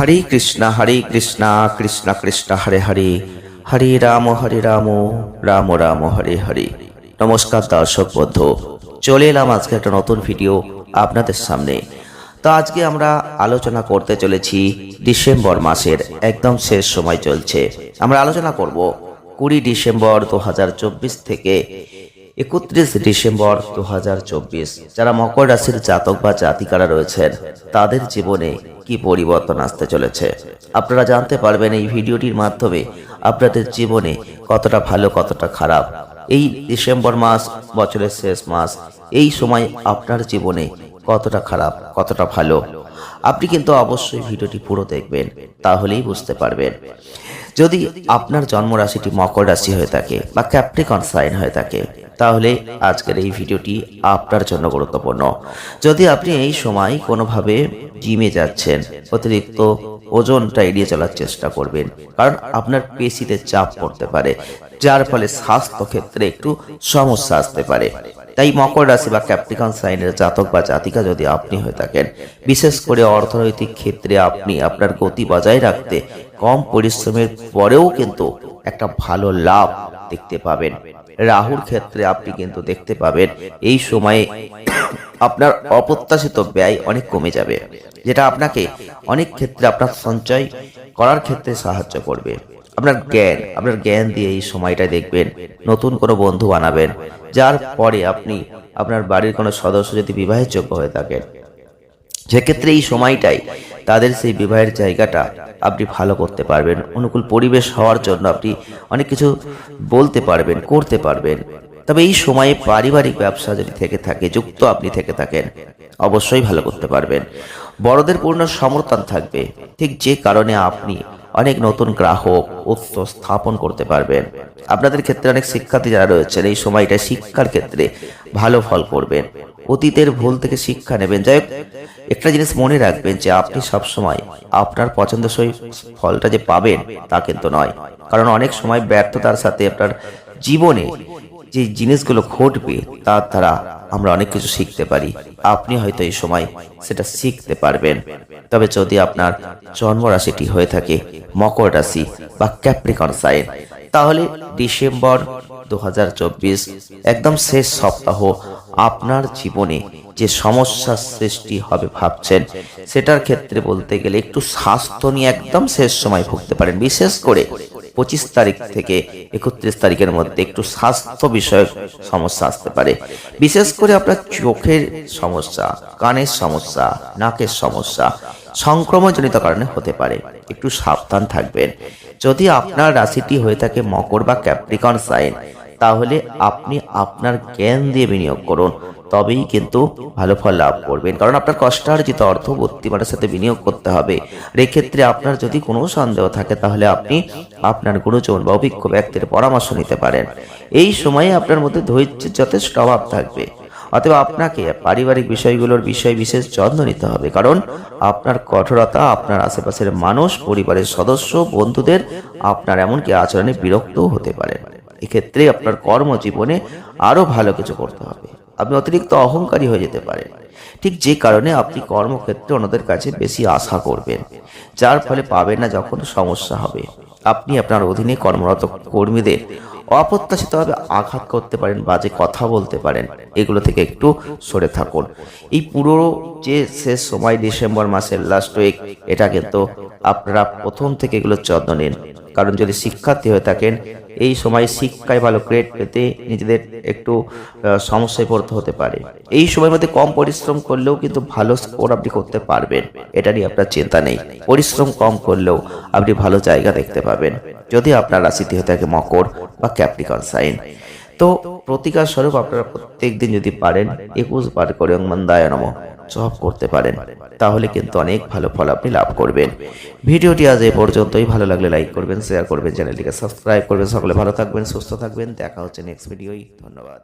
হরে কৃষ্ণ হরে কৃষ্ণ কৃষ্ণ কৃষ্ণ, হরে হরে। হরে রাম হরে রাম রাম রাম, হরে হরে। নমস্কার দর্শক বন্ধু, চলে এলাম আজকে একটা নতুন ভিডিও আপনাদের সামনে। তো আজকে আমরা আলোচনা করতে চলেছি ডিসেম্বর মাসের, একদম শেষ সময় চলছে। আমরা আলোচনা করব কুড়ি ডিসেম্বর দু হাজার চব্বিশ থেকে একত্রিশ ডিসেম্বর দু হাজার চব্বিশ, যারা মকর রাশির জাতক বা জাতিকারা রয়েছেন, তাদের জীবনে কি পরিবর্তন আসতে চলেছে? আপনারা জানতে পারবেন এই ভিডিওটির মাধ্যমে আপনাদের জীবনে কতটা ভালো, কতটা খারাপ। এই ডিসেম্বর মাস, বছরের শেষ মাস, এই সময় আপনার জীবনে কতটা খারাপ, কতটা ভালো? আপনি কিন্তু অবশ্যই ভিডিওটি পুরো দেখবেন, তাহলেই বুঝতে পারবেন। যদি আপনার জন্মরাশিটি মকর রাশি হয়ে থাকে বা ক্যাপ্রিকন সাইন হয়ে থাকে তাহলে আজকের এই ভিডিওটি আপনার জন্য গুরুত্বপূর্ণ। যদি আপনি এই সময় কোনোভাবে জিমে যাচ্ছেন, অতিরিক্ত ওজনটা এড়িয়ে চলার চেষ্টা করবেন, কারণ আপনার পেশিতে চাপ পড়তে পারে, যার ফলে স্বাস্থ্য ক্ষেত্রে একটু সমস্যা আসতে পারে। তাই মকর রাশি বা ক্যাপ্রিকন সাইনের জাতক বা জাতিকা যদি আপনি হয়ে থাকেন, বিশেষ করে অর্থনৈতিক ক্ষেত্রে আপনি আপনার গতি বজায় রাখতে কম পরিশ্রমের পরেও কিন্তু একটা ভালো লাভ দেখতে পাবেন। রাহুর ক্ষেত্রে আপনি কিন্তু দেখতে পাবেন, এই সময়ে আপনার অপ্রত্যাশিত ব্যয় অনেক কমে যাবে, যেটা আপনাকে অনেক ক্ষেত্রে আপনার সঞ্চয় করার ক্ষেত্রে সাহায্য করবে। আপনার জ্ঞান আপনার জ্ঞান দিয়ে এই সময়টা দেখবেন, নতুন কোনো বন্ধু বানাবেন, যার পরে আপনি আপনার বাড়ির কোনো সদস্য যদি বিবাহের যোগ্য হয়ে থাকেন সেক্ষেত্রে এই সময়টাই তাদের সেই বিবাহের জায়গাটা আপনি ভালো করতে পারবেন, অনুকূল পরিবেশ হওয়ার জন্য আপনি অনেক কিছু বলতে পারবেন, করতে পারবেন। তবে এই সময়ে পারিবারিক ব্যবসা যদি থেকে থাকে, যুক্ত আপনি থেকে থাকেন, অবশ্যই ভালো করতে পারবেন। বড়দের পূর্ণ সমর্থন থাকবে। ঠিক যে কারণে আপনি অনেক নতুন গ্রাহক উৎস স্থাপন করতে পারবেন আপনাদের ক্ষেত্রে অনেক শিক্ষার্থী যারা রয়েছেন, এই সময়টা শিক্ষার ক্ষেত্রে ভালো ফল করবেন অতীতের ভুল থেকে শিক্ষা নেবেন। যাই একটা জিনিস মনে রাখবেন যে আপনি সবসময় আপনার পছন্দসই ফলটা যে পাবেন তা কিন্তু নয়। কারণ অনেক সময় ব্যর্থতার সাথে আপনার জীবনে যে জিনিসগুলো ঘটবে, তার দ্বারা আমরা অনেক কিছু শিখতে পারি। আপনি হয়তো এই সময় সেটা শিখতে পারবেন। তবে যদি আপনার জন্ম রাশিটি হয়ে থাকে মকর রাশি বা ক্যাপ্রিকন সাইন, তাহলে ডিসেম্বর দু হাজার চব্বিশ একদম শেষ সপ্তাহ আপনার জীবনে যে সমস্যার সৃষ্টি হবে ভাবছেন, সেটার ক্ষেত্রে বলতে গেলে একটু স্বাস্থ্য নিয়ে একদম শেষ সময় ভুগতে পারেন। বিশেষ করে পঁচিশ তারিখ থেকে একত্রিশ তারিখের মধ্যে একটু স্বাস্থ্য বিষয়ক সমস্যা আসতে পারে। বিশেষ করে আপনার চোখের সমস্যা, কানের সমস্যা, নাকের সমস্যা সংক্রমণজনিত কারণে হতে পারে। একটু সাবধান থাকবেন। যদি আপনার রাশিটি হয়ে থাকে মকর বা ক্যাপ্রিকন সাইন, তাহলে আপনি আপনার জ্ঞান দিয়ে বিনিয়োগ করুন। তবেই কিন্তু ভালো ফল লাভ করবেন। কারণ আপনার কষ্টার্জিত অর্থ বুদ্ধিমানের সাথে বিনিয়োগ করতে হবে। আর এক্ষেত্রে আপনার যদি কোনো সন্দেহ থাকে, তাহলে আপনি আপনার গুরুজন বা অভিজ্ঞ ব্যক্তির পরামর্শ নিতে পারেন। এই সময়ে আপনার মধ্যে ধৈর্যের যথেষ্ট অভাব থাকবে। অথবা আপনাকে পারিবারিক বিষয়গুলোর বিষয়ে বিশেষ যত্ন নিতে হবে। কারণ আপনার কঠোরতা, আপনার আশেপাশের মানুষ, পরিবারের সদস্য, বন্ধুদের আপনার এমনকি আচরণে বিরক্তও হতে পারে। এক্ষেত্রে আপনার কর্মজীবনে আরও ভালো কিছু করতে হবে। আপনি অতিরিক্ত অহংকারী হয়ে যেতে পারেন। ঠিক যে কারণে আপনি কর্মক্ষেত্রে অন্যদের কাছে বেশি আশা করবেন। যার ফলে পাবেন না যখন সমস্যা হবে। আপনি আপনার অধীনে কর্মরত কর্মীদের অপ্রত্যাশিতভাবে আঘাত করতে পারেন, বাজে কথা বলতে পারেন। এগুলো থেকে একটু সরে থাকুন। এই পুরো যে শেষ সময় ডিসেম্বর মাসের লাস্ট উইক এটা কিন্তু আপনারা প্রথম থেকে এগুলো যত্ন নিন। কারণ যদি শিক্ষার্থী হয়ে থাকেন, এই সময় শিক্ষায় ভালো গ্রেড পেতে নিজেদের একটু সমস্যায় পড়তে হতে পারে। এই সময়ের মধ্যে কম পরিশ্রম করলেও কিন্তু ভালো স্কোর আপনি করতে পারবেন। এটা নিয়ে আপনার চিন্তা নেই। পরিশ্রম কম করলেও আপনি ভালো জায়গা দেখতে পাবেন। যদি আপনার রাশিতে হয়ে থাকে মকর বা ক্যাপ্রিকন সাইন তো প্রতিকার স্বরূপ আপনারা প্রত্যেক দিন যদি পারেন, একুশ বার করে মন্দায় নম। জপ করতে পারেন। তাহলে কিন্তু অনেক ভালো ফল আপনি লাভ করবেন। ভিডিওটি আজ এ পর্যন্তই। ভালো লাগলে লাইক করবেন শেয়ার করবেন চ্যানেলটিকে সাবস্ক্রাইব করবেন। সকলে ভালো থাকবেন, সুস্থ থাকবেন। দেখা হচ্ছে নেক্সট ভিডিওই ধন্যবাদ।